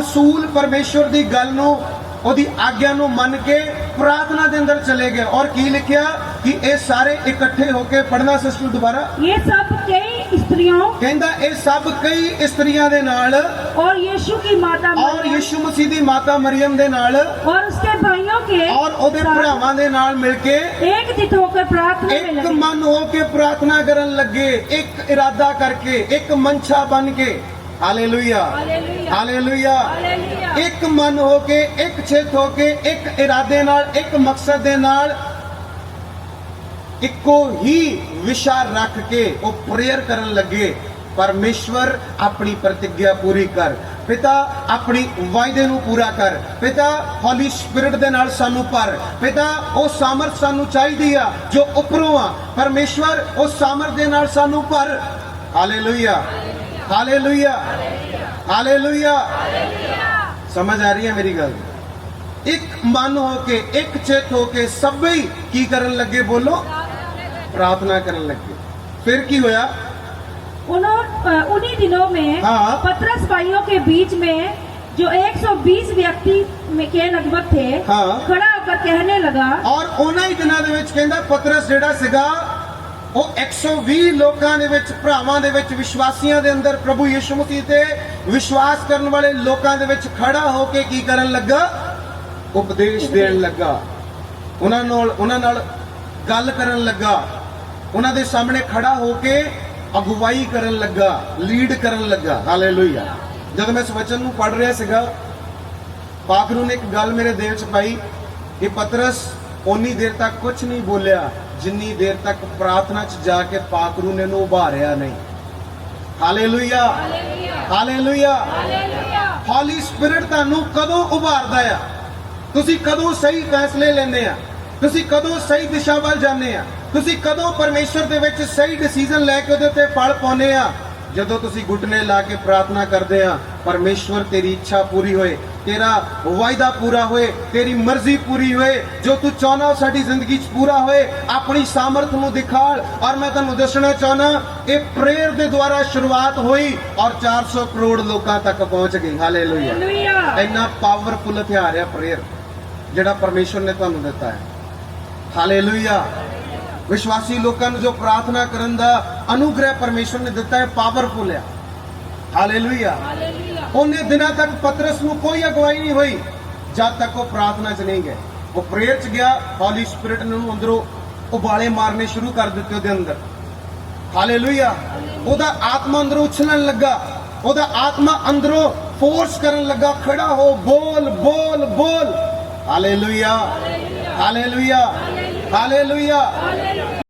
ਰਸੂਲ ਪਰਮੇਸ਼ਵਰ ਦੀ ਗੱਲ ਨੂੰ ਉਹਦੀ ਆਗਿਆ ਨੂੰ ਮੰਨ ਕੇ ਪ੍ਰਾਰਥਨਾ ਦੇ ਅੰਦਰ ਚਲੇ ਗਏ। ਔਰ ਕੀ ਲਿਖਿਆ ਕਿ ਇਹ ਸਾਰੇ ਇਕੱਠੇ ਹੋ ਕੇ ਪੜਨਾ ਸਿਸਟਰ ਦੁਬਾਰਾ? ਇਹ ਸਭ ਕਈ ਇਸਤਰੀਆਂ ਕਹਿੰਦਾ ਇਹ ਸਭ ਕਈ ਇਸਤਰੀਆਂ ਦੇ ਨਾਲ ਔਰ ਯੀਸ਼ੂ ਦੀ ਮਾਤਾ ਔਰ ਯੀਸ਼ੂ ਮਸੀਹ ਦੀ ਮਾਤਾ ਮਰੀਮ ਦੇ ਨਾਲ ਔਰ ਉਸਕੇ ਭਾਈਆਂ ਕੇ ਔਰ ਉਹਦੇ ਭਰਾਵਾਂ ਦੇ ਨਾਲ ਮਿਲ ਕੇ ਇੱਕ ਦਿੱਤ ਹੋ ਕੇ ਪ੍ਰਾਰਥਨਾ ਵਿੱਚ ਲੱਗੇ। ਇੱਕ ਮਨ ਹੋ ਕੇ ਪ੍ਰਾਰਥਨਾ ਕਰਨ ਲੱਗੇ ਇੱਕ ਇਰਾਦਾ ਕਰਕੇ ਇੱਕ ਮਨਸ਼ਾ ਬਣ ਕੇ। ਹਾਲੇਲੂਇਆ ਹਾਲੇਲੂਇਆ ਇੱਕ ਮਨ ਹੋ ਕੇ ਇੱਕ ਛੇਤ ਹੋ ਕੇ ਇੱਕ ਇਰਾਦੇ ਨਾਲ ਇੱਕ ਮਕਸਦ ਦੇ ਨਾਲ ਇੱਕੋ ਹੀ ਵਿਸ਼ਾ ਰੱਖ ਕੇ ਉਹ ਪ੍ਰੇਅਰ ਕਰਨ ਲੱਗੇ। ਪਰਮੇਸ਼ਵਰ ਆਪਣੀ ਪ੍ਰਤੀਗਿਆ ਪੂਰੀ ਕਰ। ਪਿਤਾ ਆਪਣੀ ਵਾਅਦੇ ਨੂੰ ਪੂਰਾ ਕਰ। ਪਿਤਾ ਹੌਲੀ ਸਪਿਰਟ ਦੇ ਨਾਲ ਸਾਨੂੰ ਪਰ ਪਿਤਾ ਉਹ ਸਾਮਰਥ ਸਾਨੂੰ ਚਾਹੀਦੀ ਆ ਜੋ ਉਪਰੋਂ ਆ। ਪਰਮੇਸ਼ਵਰ ਉਹ ਸਾਮਰਥ ਦੇ ਨਾਲ ਸਾਨੂੰ ਪਰ ਹਾਲੇਲੂਇਆ ਹਾਲੇਲੂਇਆ ਹਾਲੇਲੂਇਆ ਸਮਝ ਆ ਰਹੀ ਹੈ ਮੇਰੀ ਗੱਲ ਇੱਕ ਮਨ ਹੋ ਕੇ ਇੱਕ ਚਿੱਤ ਹੋ ਕੇ ਸਭੇ ਹੀ ਕੀ ਕਰਨ ਲੱਗੇ ਬੋਲੋ ਪ੍ਰਾਰਥਨਾ ਕਰਨ ਲੱਗੇ ਫਿਰ ਕੀ ਹੋਇਆ उन्होंने उन्हीं दिनों में हाँ। पत्रस भाइयों के बीच में जो 120 व्यक्ति में के लगभग थे हाँ। खड़ा होकर कहने लगा ਔਰ ਉਹਨਾਂ ਹੀ ਦਿਨਾਂ ਦੇ ਵਿੱਚ ਕਹਿੰਦਾ ਪਤਰਸ ਜਿਹੜਾ ਸੀਗਾ ਉਹ 120 ਲੋਕਾਂ ਦੇ ਵਿੱਚ, ਭਰਾਵਾਂ ਦੇ ਵਿੱਚ, ਵਿਸ਼ਵਾਸੀਆਂ ਦੇ ਅੰਦਰ ਪ੍ਰਭੂ ਯਿਸੂ ਮਸੀਹ ਤੇ ਵਿਸ਼ਵਾਸ ਕਰਨ ਵਾਲੇ ਲੋਕਾਂ ਦੇ ਵਿੱਚ ਖੜਾ ਹੋ ਕੇ ਕੀ ਕਰਨ ਲੱਗਾ? ਉਪਦੇਸ਼ ਦੇਣ ਲੱਗਾ। ਉਹਨਾਂ ਨਾਲ ਉਹਨਾਂ ਨਾਲ ਗੱਲ ਕਰਨ ਲੱਗਾ। ਉਹਨਾਂ ਦੇ ਸਾਹਮਣੇ ਖੜਾ ਹੋ ਕੇ ਅਗਵਾਈ ਕਰਨ ਲੱਗਾ ਲੀਡ ਕਰਨ ਲੱਗਾ। ਹਾਲੇਲੂਇਆ ਜਦ ਮੈਂ ਇਸ ਵਚਨ ਨੂੰ ਪੜ੍ਹ ਰਿਹਾ ਸੀਗਾ, ਪਾਖਰੂ ਨੇ ਇੱਕ ਗੱਲ ਮੇਰੇ ਦਿਲ 'ਚ ਪਾਈ ਕਿ ਪਤਰਸ ਓਨੀ ਦੇਰ ਤੱਕ ਕੁਝ ਨਹੀਂ ਬੋਲਿਆ ਜਿੰਨੀ ਦੇਰ ਤੱਕ ਪ੍ਰਾਰਥਨਾ 'ਚ ਜਾ ਕੇ ਪਾਕਰੂ ਨੇ ਨੂੰ ਉਭਾਰਿਆ ਨਹੀਂ। ਹਾਲੇਲੂਇਆ। ਹਾਲੇਲੂਇਆ। ਹੌਲੀ ਸਪਿਰਿਟ ਤੁਹਾਨੂੰ ਕਦੋਂ ਉਭਾਰਦਾ ਆ? ਤੁਸੀਂ ਕਦੋਂ ਸਹੀ ਫੈਸਲੇ ਲੈਂਦੇ ਆ? ਤੁਸੀਂ ਕਦੋਂ ਸਹੀ ਦਿਸ਼ਾ ਵੱਲ ਜਾਂਦੇ ਆ? ਤੁਸੀਂ ਕਦੋਂ ਪਰਮੇਸ਼ਰ ਦੇ ਵਿੱਚ ਸਹੀ ਡਿਸੀਜਨ ਲੈ ਕੇ ਉਹਦੇ ਉੱਤੇ ਫਲ ਪਾਉਨੇ ਆ? ਜਦੋਂ ਤੁਸੀਂ ਘੁਟਨੇ ਲਾ ਕੇ ਪ੍ਰਾਰਥਨਾ ਕਰਦੇ ਆ ਪਰਮੇਸ਼ਵਰ ਤੇਰੀ ਇੱਛਾ ਪੂਰੀ ਹੋਏ ਤੇਰਾ ਵਾਅਦਾ ਪੂਰਾ ਹੋਏ ਤੇਰੀ ਮਰਜ਼ੀ ਪੂਰੀ ਹੋਏ ਜੋ ਤੂੰ ਚਾਹਨਾ ਸਾਡੀ ਜ਼ਿੰਦਗੀ 'ਚ ਪੂਰਾ ਹੋਏ ਆਪਣੀ ਸਮਰਥ ਨੂੰ ਦਿਖਾਲ। ਔਰ ਮੈਂ ਤੁਹਾਨੂੰ ਦੱਸਣਾ ਚਾਹਨਾ ਇਹ ਪ੍ਰੇਅਰ ਦੇ ਦੁਆਰਾ ਸ਼ੁਰੂਆਤ ਹੋਈ ਔਰ 400 ਕਰੋੜ ਲੋਕਾਂ ਤੱਕ ਪਹੁੰਚ ਗਈ। ਹਾਲੇਲੂਇਆ ਇੰਨਾ ਪਾਵਰਫੁਲ ਹਥਿਆਰ ਹੈ ਪ੍ਰੇਅਰ ਜਿਹੜਾ ਪਰਮੇਸ਼ਵਰ ਨੇ ਤੁਹਾਨੂੰ ਦਿੱਤਾ ਹੈ। ਹਾਲੇਲੂਇਆ ਵਿਸ਼ਵਾਸੀ ਲੋਕਾਂ ਨੂੰ ਜੋ ਪ੍ਰਾਰਥਨਾ ਕਰਨ ਦਾ ਅਨੁਗ੍ਰਹਿ ਪਰਮੇਸ਼ਵਰ ਨੇ ਦਿੱਤਾ ਹੈ ਪਾਵਰਫੁਲ ਹੈ ਹਾਲੇਲੂਇਆ ਉਹਨੇ ਦਿਨਾਂ ਤੱਕ ਪਤਰਸ ਨੂੰ ਕੋਈ ਅਗਵਾਈ ਨਹੀਂ ਹੋਈ ਜਦ ਤੱਕ ਉਹ ਪ੍ਰਾਰਥਨਾ 'ਚ ਨਹੀਂ ਗਏ। ਉਹ ਪ੍ਰੇਅਰ 'ਚ ਗਿਆ ਹੌਲੀ ਸਪਿਰਿਟ ਨੇ ਉਹਨੂੰ ਅੰਦਰੋਂ ਉਬਾਲੇ ਮਾਰਨੇ ਸ਼ੁਰੂ ਕਰ ਦਿੱਤੇ ਉਹਦੇ ਅੰਦਰ। ਹਾਲੇਲੂਇਆ ਉਹਦਾ ਆਤਮਾ ਅੰਦਰੋਂ ਉਛਲਣ ਲੱਗਾ। ਉਹਦਾ ਆਤਮਾ ਅੰਦਰੋਂ ਫੋਰਸ ਕਰਨ ਲੱਗਾ ਖੜਾ ਹੋ ਬੋਲ ਬੋਲ ਬੋਲ। Hallelujah hallelujah hallelujah